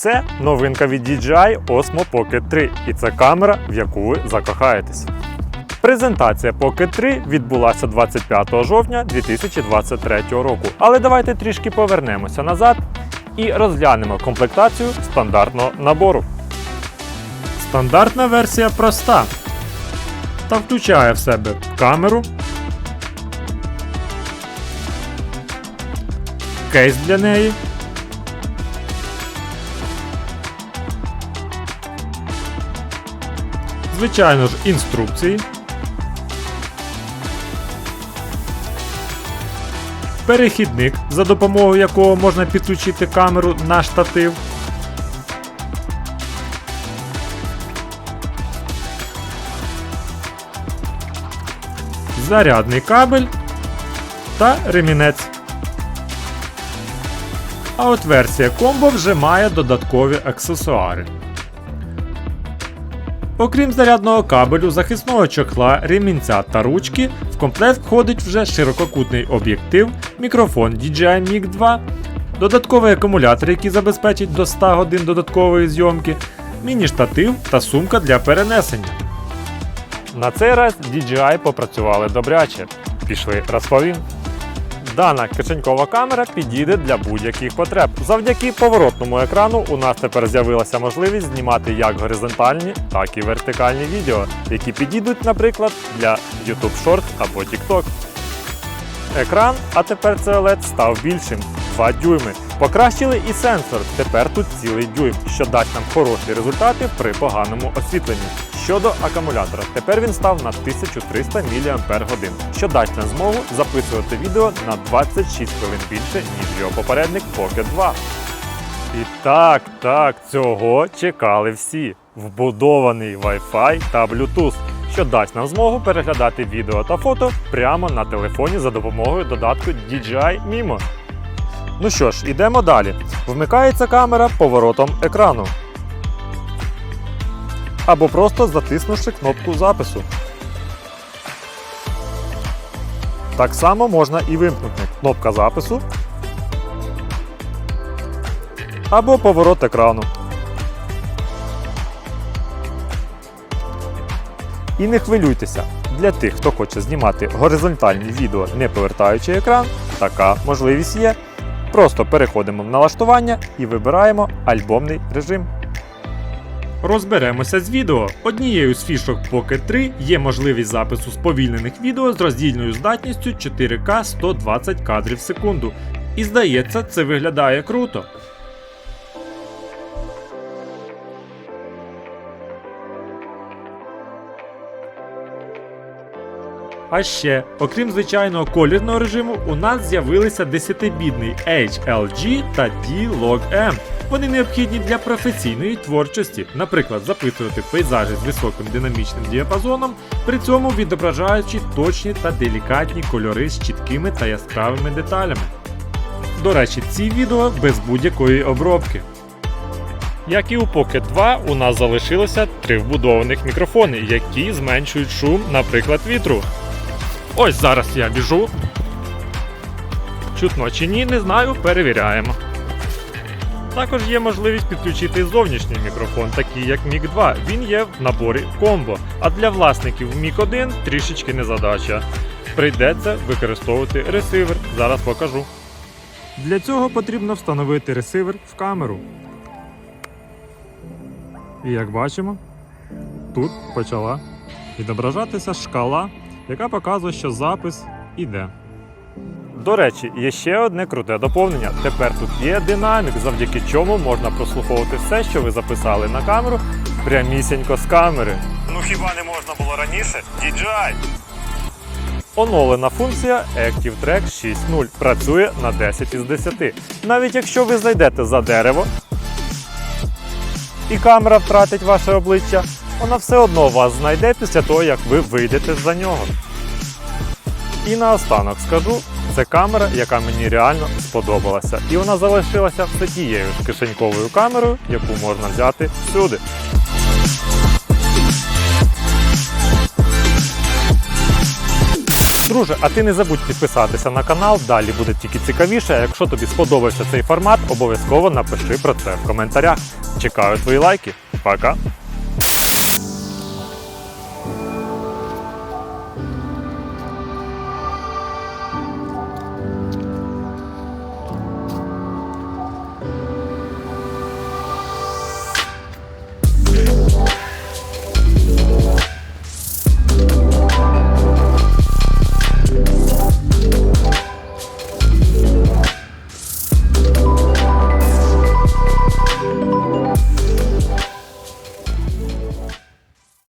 Це новинка від DJI Osmo Pocket 3, і це камера, в яку ви закохаєтесь. Презентація Pocket 3 відбулася 25 жовтня 2023 року. Але давайте трішки повернемося назад і розглянемо комплектацію стандартного набору. Стандартна версія проста та включає в себе камеру, кейс для неї. Звичайно ж, інструкції. Перехідник, за допомогою якого можна підключити камеру на штатив. Зарядний кабель та ремінець. А от версія комбо вже має додаткові аксесуари. Окрім зарядного кабелю, захисного чохла, ремінця та ручки, в комплект входить вже ширококутний об'єктив, мікрофон DJI Mic 2, додатковий акумулятор, який забезпечить до 100 годин додаткової зйомки, міні-штатив та сумка для перенесення. На цей раз DJI попрацювали добряче. Пішли розповім. Дана кишенькова камера підійде для будь-яких потреб. Завдяки поворотному екрану у нас тепер з'явилася можливість знімати як горизонтальні, так і вертикальні відео, які підійдуть, наприклад, для YouTube Short або TikTok. Екран, а тепер це OLED став більшим 2 дюйми. Покращили і сенсор. Тепер тут цілий дюйм, що дасть нам хороші результати при поганому освітленні. Щодо акумулятора, тепер він став на 1300 мАч, що дасть нам змогу записувати відео на 26 хвилин більше, ніж його попередник Pocket 2. І так, так, цього чекали всі. Вбудований Wi-Fi та Bluetooth, що дасть нам змогу переглядати відео та фото прямо на телефоні за допомогою додатку DJI Mimo. Ну що ж, ідемо далі. Вмикається камера поворотом екрану. Або просто затиснувши кнопку запису. Так само можна і вимкнути кнопка запису або поворот екрану. І не хвилюйтеся, для тих, хто хоче знімати горизонтальні відео, не повертаючи екран, така можливість є. Просто переходимо в налаштування і вибираємо альбомний режим. Розберемося з відео. Однією з фішок Pocket 3 є можливість запису сповільнених відео з роздільною здатністю 4К 120 кадрів в секунду. І здається, це виглядає круто. А ще, окрім звичайного колірного режиму, у нас з'явилися 10-бітний HLG та D-Log-M. Вони необхідні для професійної творчості, наприклад, записувати пейзажі з високим динамічним діапазоном, при цьому відображаючи точні та делікатні кольори з чіткими та яскравими деталями. До речі, ці відео без будь-якої обробки. Як і у Pocket 2, у нас залишилося три вбудованих мікрофони, які зменшують шум, наприклад, вітру. Ось зараз я біжу. Чутно чи ні, не знаю, перевіряємо. Також є можливість підключити зовнішній мікрофон, такий як Mic 2. Він є в наборі комбо. А для власників Mic 1 трішечки незадача. Прийдеться використовувати ресивер. Зараз покажу. Для цього потрібно встановити ресивер в камеру. І як бачимо, тут почала відображатися шкала, яка показує, що запис іде. До речі, є ще одне круте доповнення. Тепер тут є динамік, завдяки чому можна прослуховувати все, що ви записали на камеру, прямісінько з камери. Ну хіба не можна було раніше? DJI! Оновлена функція Active Track 6.0 працює на 10 із 10. Навіть якщо ви зайдете за дерево і камера втратить ваше обличчя, вона все одно вас знайде після того, як ви вийдете за нього. І наостанок скажу, це камера, яка мені реально сподобалася. І вона залишилася все тією ж кишеньковою камерою, яку можна взяти всюди. Друже, а ти не забудь підписатися на канал, далі буде тільки цікавіше. А якщо тобі сподобався цей формат, обов'язково напиши про це в коментарях. Чекаю твої лайки. Пока!